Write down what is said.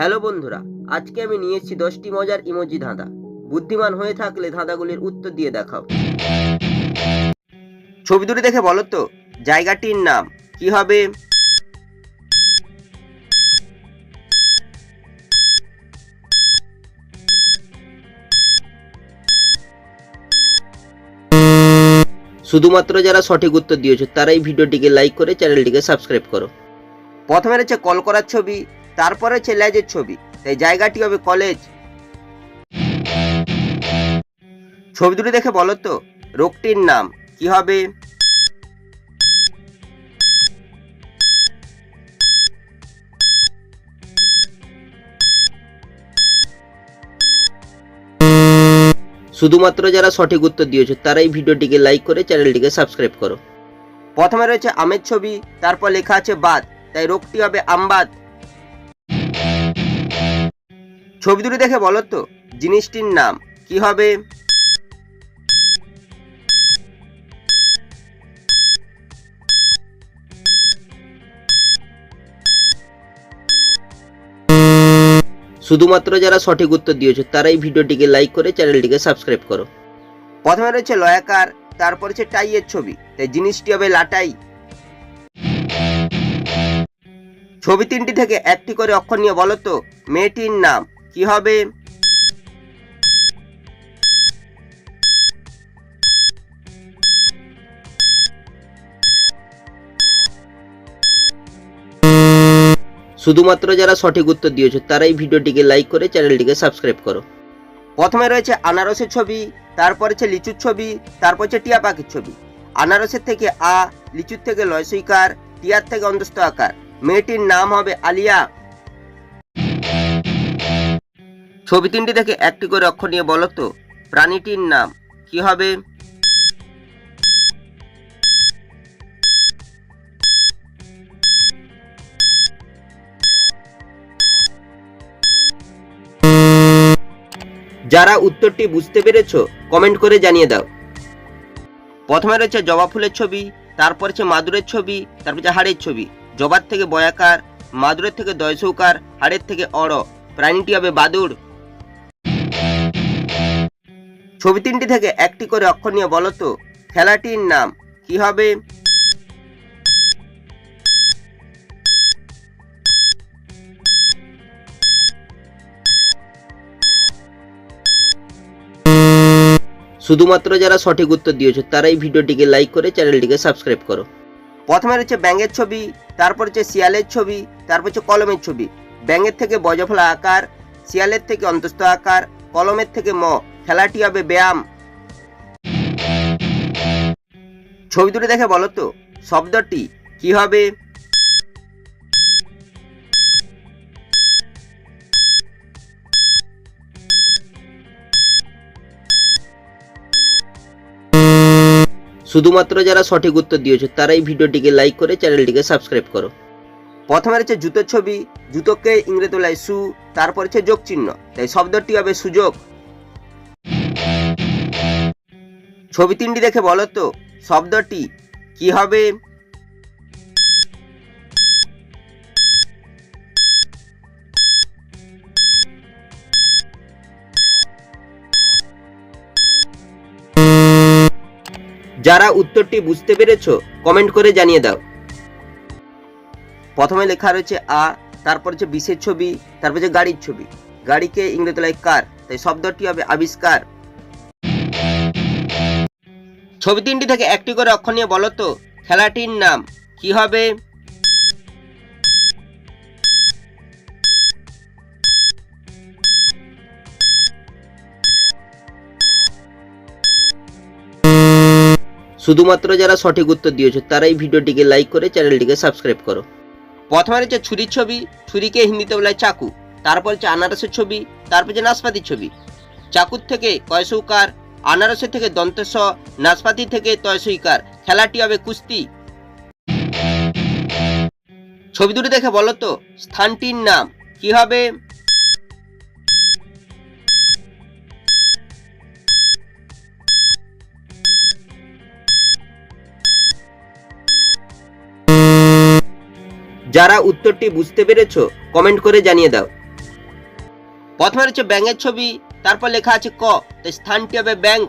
Hello বন্ধুরা, আজকে আমি নিয়ে এসেছি দশটি মজার ইমোজি ধাঁধা। বুদ্ধিমান হয়ে থাকলে ধাঁধাগুলির উত্তর দিয়ে দেখাও। ছবি দুটি দেখে বলো তো, জায়গাটির নাম কি হবে? শুধুমাত্র যারা সঠিক উত্তর দিয়েছ, তারাই ভিডিওটিকে লাইক করে চ্যানেলটিকে সাবস্ক্রাইব করো। প্রথমে রয়েছে কল করার ছবি। তারপরে ল্যাজের ছবি তাই জায়গাটি হবে কলেজ ছবি দুটি দেখে বলো তো, রোগটির নাম কি হবে? শুধুমাত্র যারা সঠিক উত্তর দিয়েছ, তারাই ভিডিওটিকে লাইক করে চ্যানেলটিকে সাবস্ক্রাইব করো। প্রথমে রয়েছে আমের ছবি, তারপর লেখা আছে বাদ, তাই রোগটি হবে আমবাদ। ছবি দুটি দেখে বলো তো, জিনিসটির নাম, কি হবে? শুধুমাত্র যারা সঠিক উত্তর দিয়েছ তারাই ভিডিওটিকে লাইক করে চ্যানেলটিকে সাবস্ক্রাইব করো। প্রথমে রয়েছে লয়াকার, তারপর হচ্ছে টাইয়ের ছবি, তাই জিনিসটি হবে লাটাই। ছবি তিনটি থেকে একটি করে অক্ষর নিয়ে বলো তো, মেয়েটির নাম। কি হবে? শুধুমাত্র যারা সঠিক উত্তর দিয়েছ, তারাই ভিডিওটিকে লাইক করে চ্যানেলটিকে সাবস্ক্রাইব করো। প্রথমে রয়েছে আনারসের ছবি, তারপর হচ্ছে লিচুর ছবি, তারপর হচ্ছে টিয়া পাখির ছবি। আনারসের থেকে আ, লিচুর থেকে লয়সইকার টিয়ার থেকে অন্তস্থ আকার। মেয়েটির নাম হবে আলিয়া। ছবি তিনটি থেকে একটি করে অক্ষর নিয়ে বলো তো। প্রাণীটির নাম কি হবে? যারা উত্তরটি বুঝতে পেরেছ কমেন্ট করে জানিয়ে দাও। প্রথমে রয়েছে জবা ফুলের ছবি, তারপর হচ্ছে মাদুরের ছবি, তারপর হচ্ছে হাড়ের ছবি। জবার থেকে বয়াকার, মাদুরের থেকে দয়সৌকার, হাড়ের থেকে অড়। প্রাণীটি হবে বাদুড়। ছবি তিনটি থেকে একটি করে অক্ষর নিয়ে বলো তো। খেলাটির নাম কি হবে? শুধুমাত্র যারা সঠিক উত্তর দিয়েছ, তারাই ভিডিওটিকে লাইক করে চ্যানেলটিকে সাবস্ক্রাইব করো। প্রথমে রয়েছে ব্যাঙের ছবি, তারপর হচ্ছে শিয়ালের ছবি, তারপর হচ্ছে কলমের ছবি। ব্যাঙের থেকে বজফলা আকার, শিয়ালের থেকে অন্তস্থ আকার, কলমের থেকে ম। খেলাটি হবে ব্যায়াম। ছবি দুটি দেখে বলো তো, শব্দটি কি হবে? শুধুমাত্র যারা সঠিক উত্তর দিয়েছ, তারাই ভিডিওটিকে লাইক করে চ্যানেলটিকে সাবস্ক্রাইব করো। প্রথমে রয়েছে জুতোর ছবি। জুতোকে ইংরেজি তোলায় সু, তারপর হচ্ছে যোগ চিহ্ন তাই শব্দটি হবে সুযোগ। ছবি তিনটি দেখে বলো তো, শব্দটি কি হবে? যারা উত্তরটি বুঝতে পেরেছ কমেন্ট করে জানিয়ে দাও। প্রথমে লেখা রয়েছে আ, তারপর হচ্ছে বিশের ছবি, তারপর হচ্ছে গাড়ির ছবি। গাড়িকে ইংরেজি কার তাই শব্দটি হবে আবিষ্কার। ছবি তিনটি থেকে একটি করে অক্ষর নিয়ে বলো তো। খেলাটির নাম কি হবে? শুধুমাত্র যারা সঠিক উত্তর দিয়েছ, তারাই ভিডিওটিকে লাইক করে চ্যানেলটিকে সাবস্ক্রাইব করো। প্রথমে রয়েছে ছুরির ছবি, ছুরিকে হিন্দিতে বলা হয় চাকু। তারপর হচ্ছে আনারসের ছবি, তারপর হচ্ছে নাশপাতির ছবি। চাকুর থেকে কয়সৌকার আনারসের থেকে দন্তেস নাশপাতি থেকে তয়সইকার, খেলাটি হবে কুস্তি। ছবি দুটি দেখে বলো তো, স্থানটির নাম, কি হবে? যারা উত্তরটি বুঝতে পেরেছ কমেন্ট করে জানিয়ে দাও। প্রথমে রয়েছে ব্যাঙের ছবি, তারপর লেখা আছে ক। স্থানটি হবে ব্যাংক।